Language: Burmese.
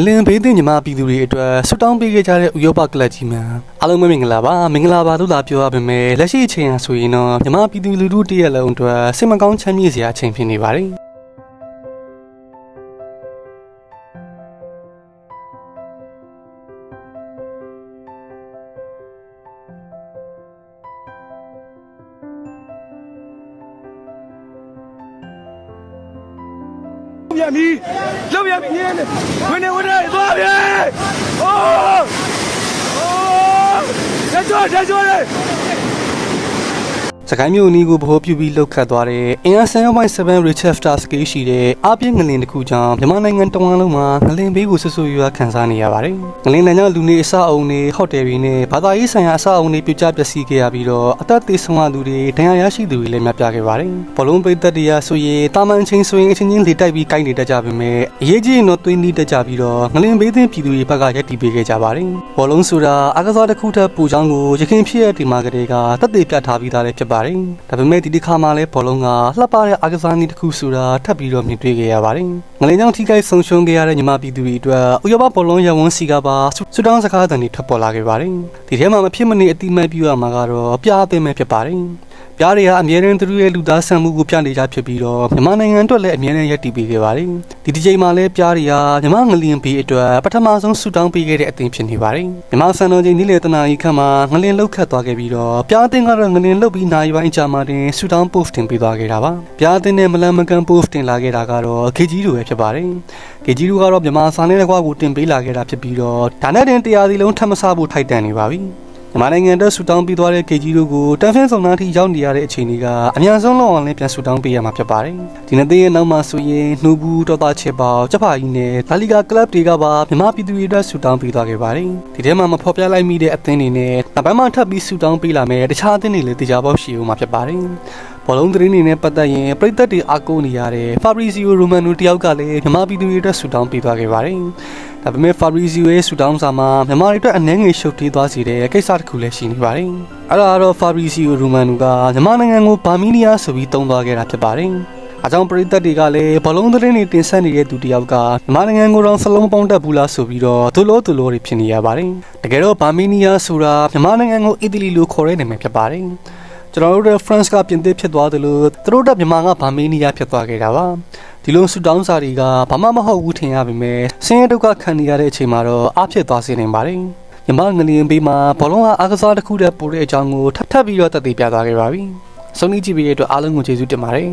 ငလင်ဘေးသင့်ညီမပြည်သူတွေအတွက်ဆွတောင်းပေးခဲ့ကြတဲ့ဥရောပကလပ်ကြီးများအားလုံးပဲမင်္ဂလာပါမင်္ဂလာပါလို့လာပြောရပါမယ်လက်ရှိအချိန်အဆိုရင်တော့ညီမပြည်သူလူထုတရက်လုံးအတွက်စိတ်မကောင်းချမ်းမြေ့စရာအချိန်ဖြစ်နေပါတယ် ပြန်ပြီလောက်ပြန်ပြီညနေဝင်နေဝင်နေသွားပြီအိုးအိုးဆက်ကြောဆက်ကြောလေ စကိုင်းမြို့အနီးကိုဗဟိုပြုပြီးလှုပ်ခတ်သွားတဲ့အင်အား7.7 Richester scale ရှိတဲ့အပြင်းငလင်တစ်ခုကြောင့်မြန်မာနိုင်ငံတဝန်းလုံးမှာငလင်ဘေးကိုဆွဆွရွာခံစားနေရပါတယ်။ငလင်လန်ကြောင့်လူနေအဆောက်အုံတွေဟိုတယ်တွေနဲ့ဘာသာရေးဆိုင်ရာအဆောက်အုံတွေပြိုကျပျက်စီးခဲ့ရပြီးတော့အသက်သေဆုံးရသူတွေဒဏ်ရာရရှိသူတွေလည်းများပြားခဲ့ပါတယ်။ဘောလုံးပိတ်သက်တရားဆိုရင်တာမန်ချင်းဆိုရင်အချင်းချင်းလေတိုက်ပြီးကိုက်နေတတ်ကြပေမဲ့အရေးကြီးရင်တော့သွေးနီးတတ်ကြပြီးတော့ငလင်ဘေးသင်းပြည်သူတွေဘက်ကရက်တီပေးခဲ့ကြပါတယ်။ဘောလုံးဆိုတာအကစားတစ်ခုတည်းပူချောင်းကိုရခင်ဖြစ်ရတဲ့ဒီမာကလေးကတက်သေးပြတ်ထားပြီးသားလည်းဖြစ်ပါတယ်။ဒါပေမဲ့ဒီတစ်ခါမှလည်းဘောလုံးကလှပတဲ့အကစားနည်းတစ်ခုဆိုတာထပ်ပြီးတော့မြင်တွေ့ခဲ့ရပါတယ်။ငလင်ကြောင့်ထိခိုက်ဆုံးရှုံးခဲ့ရတဲ့ညီမပြည်သူတွေအတွက်ဥရောပဘောလုံးရဝန်းစီကပါဆူတောင်းစကားသံတွေထွက်ပေါ်လာခဲ့ပါတယ်။ဒီထဲမှာမဖြစ်မနေအတိမတ်ပြုရမှာကတော့ပြားအသိမဲ့ဖြစ်ပါတယ်။ ပြားတွေကအမြဲတမ်းသူတို့ရဲ့လူသားဆန်မှုကိုပြနေကြဖြစ်ပြီးတော့မြန်မာနိုင်ငံအတွက်လည်းအမြဲတမ်းရပ်တည်ပေးခဲ့ပါတယ်။ဒီဒီချိန်မှာလည်းပြားတွေကမြန်မာငလျင်ဘေးအတွက်ပထမဆုံးဆူတောင်းပေးခဲ့တဲ့အသင်းဖြစ်နေပါတယ်။မြန်မာစံတော်ချိန်နေ့လယ်တနာရီခန့်မှာငလျင်လှုပ်ခတ်သွားခဲ့ပြီးတော့ပြားအသင်းကတော့ငလျင်လှုပ်ပြီးနိုင်ပိုင်းကြာမှတင်ဆူတောင်း post တင်ပေးသွားခဲ့တာပါ။ပြားအသင်းနဲ့မလန်မကန် post တင်လာခဲ့တာကတော့ခေကြီးတို့ပဲဖြစ်ပါတယ်။ခေကြီးတို့ကတော့မြန်မာစာနဲ့တစ်ခွာကိုတင်ပေးလာခဲ့တာဖြစ်ပြီးတော့ဒါနဲ့တင်တရားစီလုံးထပ်မဆဖို့ထိုက်တန်နေပါပြီ။ မြန်မာနိုင်ငံအတွက်ဆူတောင်းပြီးသွားတဲ့ကေကြီးတို့ကိုတန်ဖင်းဆောင်နာထိရောက်နေရတဲ့အခြေအနေကအများဆုံးလောက်အောင်လည်းပြန်ဆူတောင်းပေးရမှာဖြစ်ပါတယ်။ဒီနေ့သေးရဲ့နောက်မှာဆိုရင်နှူဘူးတော်သားချေပေါကျဖာကြီးနဲ့ဒါလီဂါကလပ်တွေကပါမြန်မာပြည်သူတွေအတွက်ဆူတောင်းပေးသွားခဲ့ပါတယ်။ဒီထဲမှာမဖော်ပြလိုက်မိတဲ့အသင်းတွေနဲ့နောက်ပိုင်းမှာထပ်ပြီးဆူတောင်းပေးလာမယ်တခြားအသင်းတွေလည်းတရားပေါက်ရှိဦးမှာဖြစ်ပါတယ်။ဘောလုံးသတင်းတွေနဲ့ပတ်သက်ရင်ပြည်သက်တွေအားကိုးနေရတဲ့ Fabrizio Romano တယောက်ကလည်းမြန်မာပြည်သူတွေအတွက်ဆူတောင်းပေးသွားခဲ့ပါတယ်။ ဒါပေမဲ့ Fabrizio ရဲ့ဆူတောင်းစာမှာမြန်မာတွေအတွက်အနှဲငယ်ရှုပ်ထွေးသွားစေတဲ့ကိစ္စတစ်ခုလည်းရှိနေပါတယ်။အဲ့ဒါကတော့ Fabrizio Romano ကမြန်မာနိုင်ငံကိုဘာမီနီယာဆိုပြီးတုံးသွားခဲ့တာဖြစ်ပါတယ်။အကြောင်းပရိသတ်တွေကလည်းဘလုံးသတင်းတွေတင်ဆက်နေတဲ့သူတယောက်ကမြန်မာနိုင်ငံကိုတော့စလုံးပေါင်းတက်ဘူးလားဆိုပြီးတော့သူလို့သူလို့တွေဖြစ်နေရပါတယ်။တကယ်တော့ဘာမီနီယာဆိုတာမြန်မာနိုင်ငံကိုအီတလီလိုခေါ်တဲ့နာမည်ဖြစ်ပါတယ်။ကျွန်တော်တို့ရဲ့ France ကပြင်သစ်ဖြစ်သွားတယ်လို့သူတို့ကမြန်မာကဗာမီနီးယားဖြစ်သွားခဲ့တာပါ ဒီလိုဆူတောင်းစာတွေကဘာမှမဟုတ်ဘူးထင်ရပါမယ်ဆင်းရဲဒုက္ခခံနေရတဲ့အချိန်မှာတော့အားဖြစ်သွားစေနိုင်ပါတယ်ညီမငလျင်ဘေးမှာဘောလုံးကအားကစားတစ်ခုတည်းပို့တဲ့အကြောင်းကိုထပ်ထပ်ပြီးတော့တက်သေးပြသွားခဲ့ပါပြီဆုံးဖြတ်ကြည့်ပြီးတဲ့အတွက်အားလုံးကိုကျေးဇူးတင်ပါတယ်